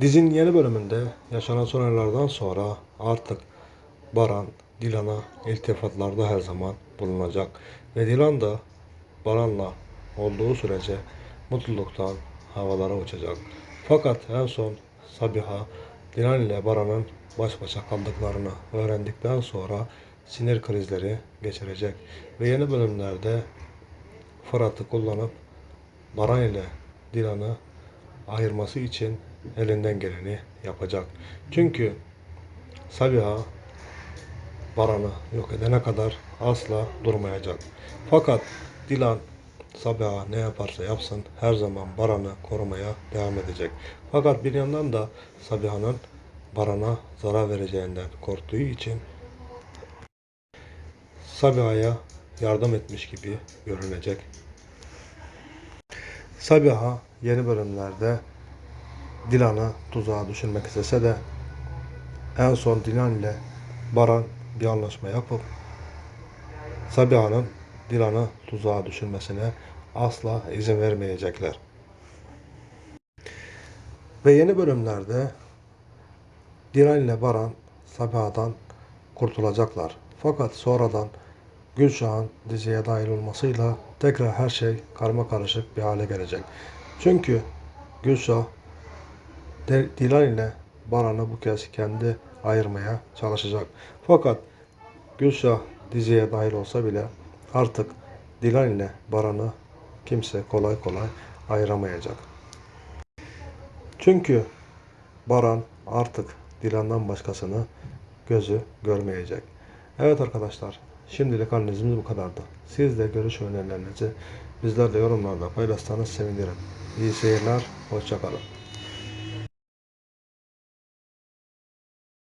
Dizinin yeni bölümünde yaşanan olaylardan sonra artık Baran Dilan'a iltifatlarda her zaman bulunacak ve Dilan da Baran'la olduğu sürece mutluluktan havalara uçacak. Fakat en son Sabiha Dilan ile Baran'ın baş başa kaldıklarını öğrendikten sonra sinir krizleri geçirecek ve yeni bölümlerde Fırat'ı kullanıp Baran ile Dilan'ı ayırması için elinden geleni yapacak. Çünkü Sabiha Baran'ı yok edene kadar asla durmayacak. Fakat Dilan Sabiha ne yaparsa yapsın her zaman Baran'ı korumaya devam edecek. Fakat bir yandan da Sabiha'nın Baran'a zarar vereceğinden korktuğu için Sabiha'ya yardım etmiş gibi görünecek. Sabiha yeni bölümlerde Dilan'ı tuzağa düşürmek istese de en son Dilan ile Baran bir anlaşma yapıp Sabiha'nın Dilan'ı tuzağa düşürmesine asla izin vermeyecekler. Ve yeni bölümlerde Dilan ile Baran Sabiha'dan kurtulacaklar. Fakat sonradan Gülşah'ın diziye dahil olmasıyla tekrar her şey karma karışık bir hale gelecek. Çünkü Gülşah Dilan ile Baran'ı bu kez kendi ayırmaya çalışacak. Fakat Gülşah diziye dahil olsa bile artık Dilan ile Baran'ı kimse kolay kolay ayıramayacak. Çünkü Baran artık Dilan'dan başkasını gözü görmeyecek. Evet arkadaşlar, şimdilik analizimiz bu kadardı. Siz de görüş önerilerinizi bizlerle yorumlarda paylaşsanız sevinirim. İyi seyirler, hoşçakalın.